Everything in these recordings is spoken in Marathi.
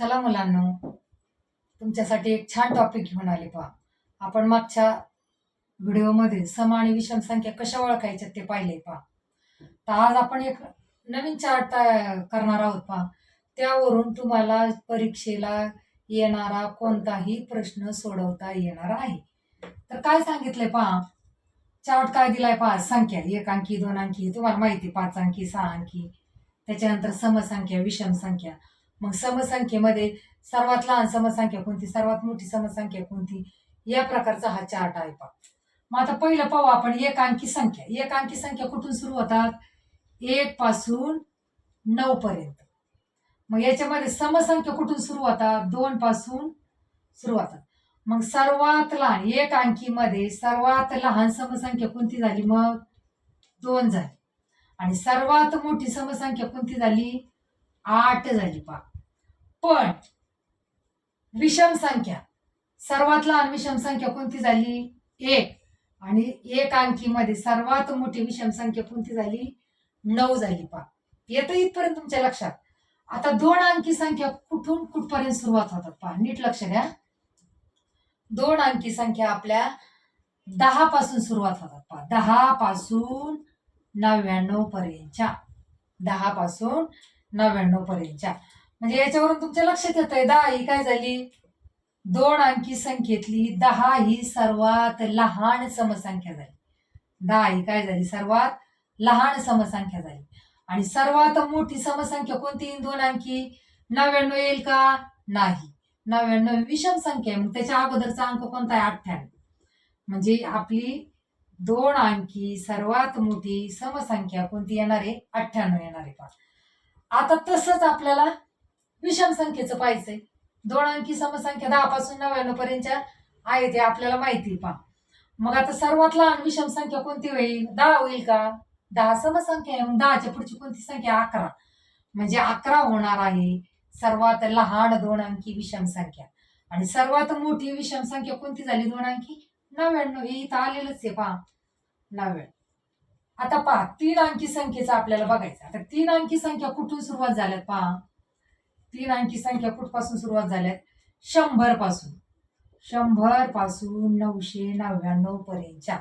चला मुलांनो तुमच्यासाठी एक छान टॉपिक घेऊन आले पहा. आपण मागच्या व्हिडिओमध्ये सम आणि विषम संख्या कशा ओळखायच्या ते पाहिले पहा. तर आज आपण एक नवीन चार्ट करणार आहोत पहा. त्यावरून तुम्हाला परीक्षेला येणारा कोणताही प्रश्न सोडवता येणार आहे. तर काय सांगितलंय पहा? चार्ट काय दिलाय पहा? संख्या. एक अंकी दोन अंकी. तुम्हाला माहिती पाच अंकी सहा अंकी. त्याच्यानंतर समसंख्या विषम संख्या. मग समसंख्येमध्ये सर्वात लहान समसंख्या कोणती? सर्वात मोठी समसंख्या कोणती? या प्रकारचा हा चार्ट आहे पहा. मग आता पहिलं पाहू आपण एक अंकी संख्या. एक अंकी संख्या कुठून सुरू होतात? एक पासून नऊ पर्यंत. मग याच्यामध्ये समसंख्या कुठून सुरू होतात? दोन पासून सुरू होतात. मग सर्वात लहान एक अंकीमध्ये सर्वात लहान समसंख्या कोणती झाली? मग दोन झाली. आणि सर्वात मोठी समसंख्या कोणती झाली? आठ झाली पा पण विषम संख्या. सर्वात लहान विषम संख्या कोणती झाली? एक. आणि एक अंकीमध्ये सर्वात मोठी विषम संख्या कोणती झाली? नऊ झाली पा येतं इथपर्यंत तुमच्या लक्षात. आता दोन अंकी संख्या कुठून कुठपर्यंत सुरुवात होतात पहा. नीट लक्ष द्या. दोन अंकी संख्या आपल्या दहा पासून सुरुवात होतात पहा. दहा पासून नव्याण्णव पर्यंतच्या. दहा पासून नव्याण्णव पर्यंतच्या. म्हणजे याच्यावरून तुमच्या लक्षात येत आहे दहा ही काय झाली? दोन अंकी संख्येतली दहा ही सर्वात लहान समसंख्या झाली. दहा ही काय झाली? सर्वात लहान समसंख्या झाली. आणि सर्वात मोठी समसंख्या कोणती? दोन अंकी. नव्याण्णव येईल का? नाही. नव्याण्णव विषम संख्या आहे. मग त्याच्या अगोदरचा अंक कोणता आहे? अठ्ठ्याण्णव. म्हणजे आपली दोन अंकी सर्वात मोठी समसंख्या कोणती येणार आहे? अठ्ठ्याण्णव येणार आहे. का आता तसंच आपल्याला विषम संख्येचं पाहायचंय दोन अंकी समसंख्या दहा पासून नव्याण्णव पर्यंतच्या आहे ते आपल्याला माहिती पहा. मग आता सर्वात लहान विषम संख्या कोणती होईल? दहा होईल का? दहा समसंख्या आहे. मग दहाच्या पुढची कोणती संख्या? अकरा. म्हणजे अकरा होणार आहे. सर्वात लहान दोन अंकी विषम संख्या. आणि सर्वात मोठी विषम संख्या कोणती झाली? दोन अंकी? नव्याण्णव. हे इथं आलेलंच आहे पहा. नव्याण्णव. आता पहा तीन अंकी संख्येचं आपल्याला बघायचं आता तीन अंकी संख्या कुठून सुरुवात झाल्यात पहा? तीन अंकी संख्या कुठपासून सुरुवात झाल्यात? शंभरपासून. शंभरपासून नऊशे नव्याण्णव पर्यंतच्या.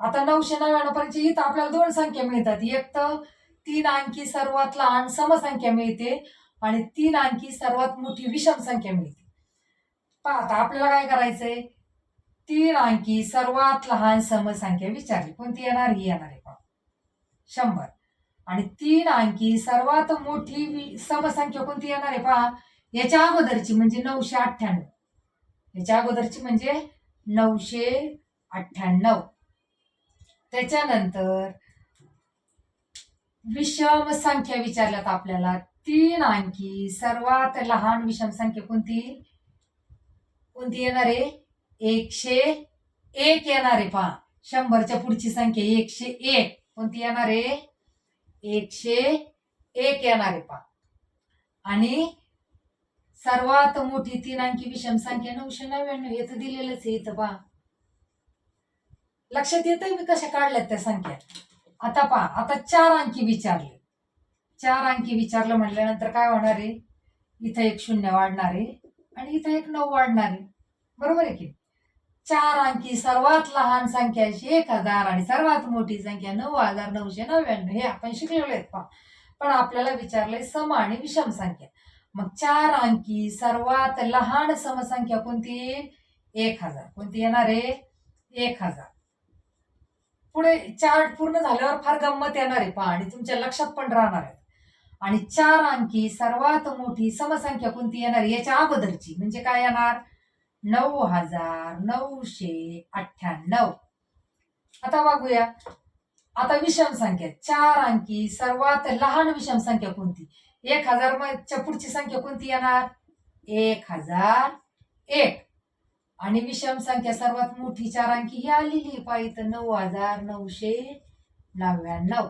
आता नऊशे नव्याण्णव पर्यंत इथं आपल्याला दोन संख्या मिळतात. एक तर तीन अंकी सर्वात लहान समसंख्या मिळते आणि तीन अंकी सर्वात मोठी विषम संख्या मिळते. पहा आता आपल्याला काय करायचंय? तीन अंकी सर्वात लहान समसंख्या विचारली. कोणती येणार? ही येणार आहे. शंभर. आणि तीन अंकी सर्वात मोठी वि- समसंख्या कोणती येणार आहे पहा? याच्या अगोदरची म्हणजे नऊशे अठ्ठ्याण्णव. याच्या अगोदरची म्हणजे नऊशे अठ्ठ्याण्णव. त्याच्यानंतर विषम संख्या विचारल्यात आपल्याला. तीन अंकी सर्वात लहान विषम संख्या कोणती? कोणती येणार आहे? एकशे एक येणार आहे पहा. शंभरच्या पुढची संख्या एकशे एक. कोणती येणार आहे? एकशे एक येणार आहे पहा आणि सर्वात मोठी तीन अंकी विषम संख्या नऊशे नव्याण्णव हे तर दिलेलंच आहे इथं पहा. लक्षात येतंय मी कशा काढल्यात त्या संख्या? आता पहा आता चार अंकी विचारले. चार अंकी विचारलं म्हटल्यानंतर काय होणार आहे? इथं एक शून्य वाढणार आहे आणि इथं एक नऊ वाढणार आहे. बरोबर आहे की? चार अंकी सर्वात लहान संख्या एक हजार आणि सर्वात मोठी संख्या नऊ हजार नऊशे नव्याण्णव. हे आपण शिकलेलो आहेत पहा. पण आपल्याला विचारलंय सम आणि विषम संख्या. मग चार अंकी सर्वात लहान समसंख्या कोणती? येईल एक हजार. कोणती येणार आहे? एक हजार. पुढे चार्ट पूर्ण झाल्यावर फार गंमत येणार आहे पहा आणि तुमच्या लक्षात पण राहणार आहे. आणि चार अंकी सर्वात मोठी समसंख्या कोणती येणार याच्या अगोदरची. म्हणजे काय येणार? नऊ हजार नऊशे अठ्ठ्याण्णव. आता बघूया. आता विषम संख्या चार अंकी सर्वात लहान विषम संख्या कोणती? एक हजार च्या पुढची संख्या कोणती येणार? एक हजार एक. आणि विषम संख्या सर्वात मोठी चार अंकी ही आलेली पाहिजे नऊ हजार नऊशे नव्याण्णव.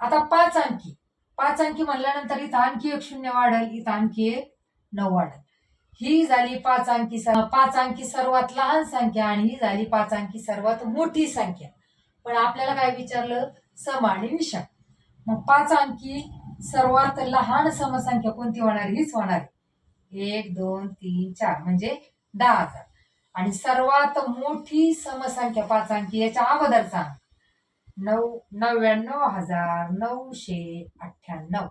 आता पाच अंकी. पाच अंकी म्हणल्यानंतर इथं आणखी एक शून्य वाढेल इथं आणखी एक नऊ वाढेल. ही झाली पाच अंकी स- पाच अंकी सर्वात लहान संख्या आणि ही झाली पाच अंकी सर्वात मोठी संख्या. पण आपल्याला काय विचारलं? सम आणि विषम. मग पाच अंकी सर्वात लहान समसंख्या कोणती होणार? हीच होणार एक दोन तीन चार म्हणजे दहा हजार. आणि सर्वात मोठी समसंख्या पाच अंकी याच्या अगोदर सांग. नऊ नव्याण्णव हजार नऊशे अठ्ठ्याण्णव.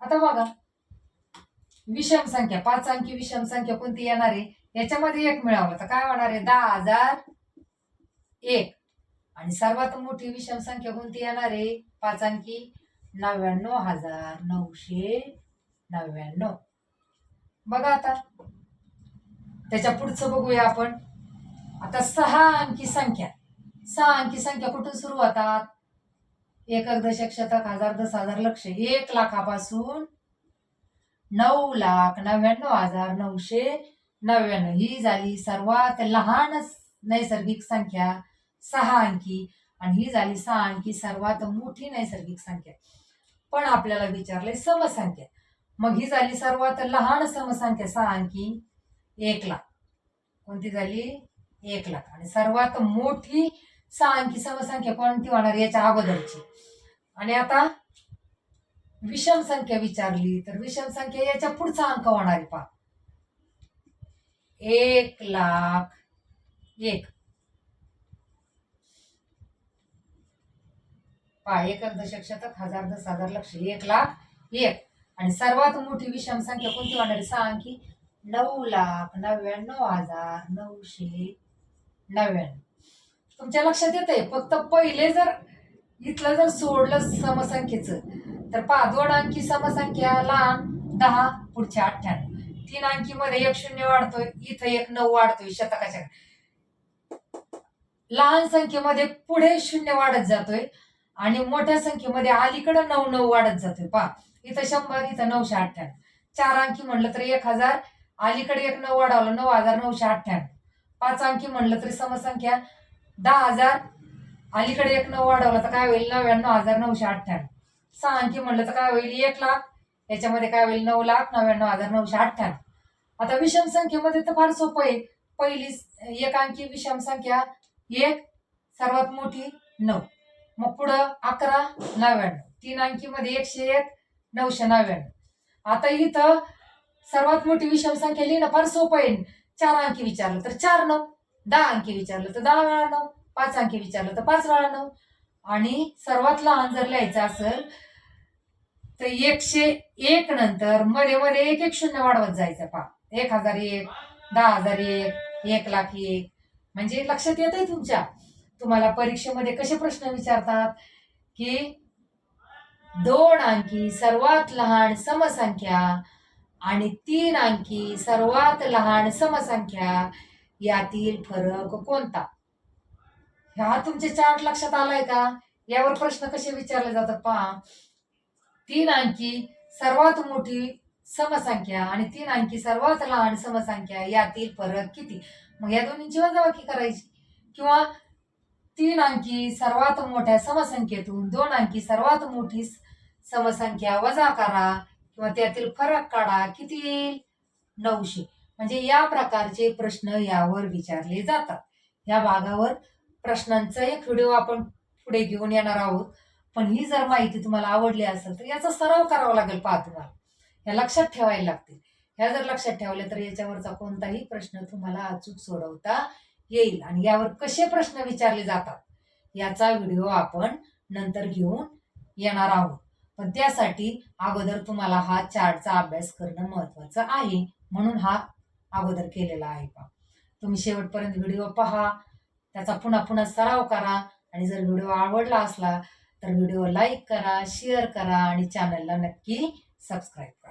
आता बघा. विषम संख्या पाच अंकी विषम संख्या कोणती येणार आहे? याच्यामध्ये एक मिळावं. तर काय होणार आहे? दहा हजार एक. आणि सर्वात मोठी विषम संख्या कोणती येणार आहे? पाच अंकी नव्याण्णव हजार नऊशे नव्याण्णव. बघा आता. त्याच्या पुढचं बघूया आपण. आता सहा अंकी संख्या. सहा अंकी संख्या कुठून सुरू होतात एक एक दशक शतक हजार दस हजार लक्ष. एक लाखापासून नऊ लाख नव्याण्णव हजार नऊशे नव्याण्णव. ही झाली सर्वात लहान नैसर्गिक संख्या सहा अंकी. आणि ही झाली सहा अंकी सर्वात मोठी नैसर्गिक संख्या. पण आपल्याला विचारले समसंख्या. मग ही झाली सर्वात लहान समसंख्या सहा अंकी. एक लाख. कोणती झाली? एक लाख. आणि सर्वात मोठी सहा अंकी समसंख्या कोणती होणार याच्या अगोदरची? आणि आता विषम संख्या विचारली तर विषम संख्या याच्या पुढचा अंक होणार आहे पहा. एक लाख एक. पहा एक दशक शतक हजार दस हजार लक्ष एक लाख एक. आणि सर्वात मोठी विषम संख्या कोणती होणार सांग सहा नऊ लाख नव्याण्णव हजार नऊशे नव्याण्णव. तुमच्या लक्षात येत आहे फक्त पहिले जर इथलं जर सोडलं समसंख्येचं तर पहा दोन अंकी समसंख्या लहान दहा पुढच्या अठ्ठ्याण्णव. तीन अंकी मध्ये एक शून्य वाढतोय इथं एक नऊ वाढतोय शतकाच्या. लहान संख्येमध्ये पुढे शून्य वाढत जातोय आणि मोठ्या संख्येमध्ये अलीकडं नऊ नऊ वाढत जातोय. पहा इथं शंभर इथं नऊशे अठ्ठ्याण्णव. चार अंकी म्हणलं तर एक हजार अलीकडे एक नऊ वाढवलं नऊ हजार नऊशे अठ्ठ्याण्णव. पाच अंकी म्हणलं तरी समसंख्या दहा हजार अलीकडे एक नऊ वाढवलं तर काय होईल? नव्याण्णव हजार नऊशे अठ्ठ्याण्णव. सहा अंकी म्हणलं तर काय होईल? एक लाख. याच्यामध्ये काय होईल? नऊ लाख नव्याण्णव हजार नऊशे अठ्ठ्याण्णव. आता विषम संख्येमध्ये तर फार सोपं आहे. पहिली एक अंकी विषम संख्या एक सर्वात मोठी नऊ. मग पुढं अकरा नव्याण्णव. तीन अंकीमध्ये एकशे एक नऊशे नव्याण्णव. आता इथं सर्वात मोठी विषम संख्या लिहिणं फार सोपं आहे. चार अंकी विचारलं तर चार नऊ. दहा अंकी विचारलं तर दहा वेळा नऊ. पाच अंकी विचारलं तर पाच वेळा नऊ. आणि सर्वात लहान जर लिहायचं असेल तर एकशे एक नंतर मध्ये मध्ये एक एक शून्य वाढवत जायचं पा एक हजार एक दहा हजार एक एक लाख एक. म्हणजे लक्षात येत आहे तुमच्या? तुम्हाला परीक्षेमध्ये कसे प्रश्न विचारतात? की दोन अंकी सर्वात लहान समसंख्या आणि तीन अंकी सर्वात लहान समसंख्या यातील फरक कोणता? ह्या तुमचे चार्ट लक्षात आलाय का? यावर प्रश्न कसे विचारले जातात पहा. तीन अंकी सर्वात मोठी समसंख्या आणि तीन अंकी सर्वात लहान समसंख्या यातील फरक किती? मग या दोन्हींची वजाबाकी करायची. किंवा तीन अंकी सर्वात मोठ्या समसंख्येतून दोन अंकी सर्वात मोठी समसंख्या वजा करा. किंवा त्यातील फरक काढा. किती येईल? नऊशे. म्हणजे या प्रकारचे प्रश्न यावर विचारले जातात. या भागावर प्रश्नांचा एक व्हिडिओ आपण पुढे घेऊन येणार आहोत. पण ही जर माहिती तुम्हाला आवडली असेल तर याचा सराव करावा लागेल पहा तुम्हाला या लक्षात ठेवायला लागतील. ह्या जर लक्षात ठेवल्या तर याच्यावरचा कोणताही प्रश्न तुम्हाला अचूक सोडवता येईल. आणि यावर कसे प्रश्न विचारले जातात याचा व्हिडिओ आपण नंतर घेऊन येणार आहोत. पण त्यासाठी अगोदर तुम्हाला हा चार्टचा अभ्यास करणं महत्वाचं आहे. म्हणून हा अगोदर केलेला आहे. पहा तुम्ही शेवटपर्यंत व्हिडिओ पहा. त्याचा पुन्हा पुन्हा सराव करा. आणि जर व्हिडिओ आवडला असला तर व्हिडिओ लाईक करा शेअर करा आणि चॅनलला नक्की सबस्क्राईब करा.